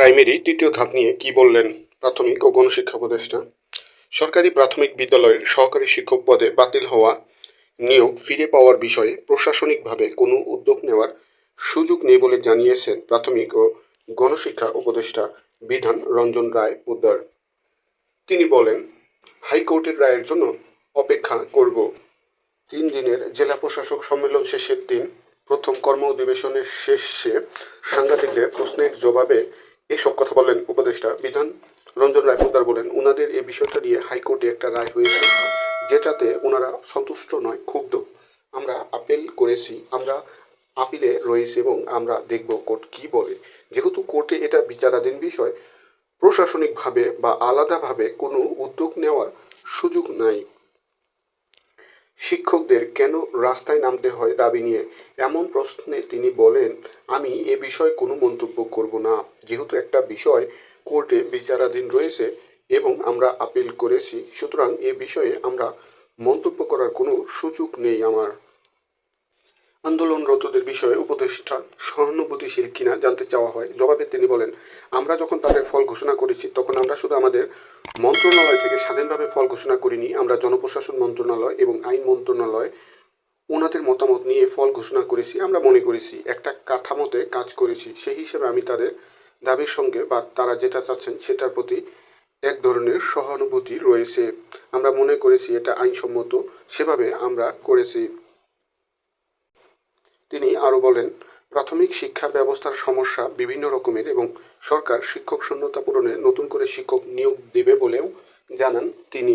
Primary, তৃতীয় ধাপ নিয়ে কি বললেন প্রাথমিক ও গণশিক্ষা উপদেষ্টা? সরকারি প্রাথমিক বিদ্যালয়ের সহকারী শিক্ষক পদে বাতিল হওয়া নিয়োগ ফিরে পাওয়ার বিষয়ে প্রশাসনিকভাবে কোনো উদ্যোগ নেওয়ার সুযোগ নেই বলে জানিয়েছেন প্রাথমিক ও গণশিক্ষা উপদেষ্টা বিধান রঞ্জন রায় পোদ্দার তিনি বলেন, হাইকোর্টের রায়ের জন্য অপেক্ষা করব। তিন দিনের জেলা প্রশাসক সম্মেলন শেষের দিন প্রথম কর্ম অধিবেশনের শেষে সাংবাদিকদের প্রশ্নের জবাবে এসব কথা বলেন উপদেষ্টা। বিধান রঞ্জন রায় পোদ্দার বলেন ওনাদের এই বিষয়টা নিয়ে হাইকোর্টে একটা রায় হয়েছে, যেটাতে ওনারা সন্তুষ্ট নয়, ক্ষুব্ধ। আমরা আপিল করেছি, আমরা আপিলে রয়েছে এবং আমরা দেখব কোর্ট কি বলে। যেহেতু কোর্টে এটা বিচারাধীন বিষয়, প্রশাসনিকভাবে বা আলাদাভাবে কোনো উদ্যোগ নেওয়ার সুযোগ নাই। শিক্ষকদের কেন রাস্তায় নামতে হয় দাবি নিয়ে? এমন প্রশ্নে তিনি বলেন, আমি এ বিষয়ে কোনো মন্তব্য করব না। যেহেতু একটা বিষয় কোর্টে বিচারাধীন রয়েছে এবং আমরা আপিল করেছি, সুতরাং এ বিষয়ে আমরা মন্তব্য করার কোনো সুযোগ নেই আমার। আন্দোলনরতদের বিষয়ে উপদেষ্টা সহানুভূতিশীল কিনা জানতে চাওয়া হয়। জবাবে তিনি বলেন, আমরা যখন তাদের ফল ঘোষণা করেছি, তখন আমরা শুধু আমাদের মন্ত্রণালয় থেকে স্বাধীনভাবে ফল ঘোষণা করিনি। আমরা জনপ্রশাসন মন্ত্রণালয় এবং আইন মন্ত্রণালয় ওনাদের মতামত নিয়ে ফল ঘোষণা করেছি। আমরা মনে করেছি, একটা কাঠামোতে কাজ করেছি। সেই হিসেবে আমি তাদের দাবির সঙ্গে বা তারা যেটা চাচ্ছেন সেটার প্রতি এক ধরনের সহানুভূতি রয়েছে। আমরা মনে করেছি এটা আইনসম্মত। সেভাবে আমরা করেছি। তিনি আরও বলেন, প্রাথমিক শিক্ষা ব্যবস্থার সমস্যা বিভিন্ন রকমের এবং সরকার শিক্ষক শূন্যতা পূরণে নতুন করে শিক্ষক নিয়োগ দেবে বলেও জানান তিনি।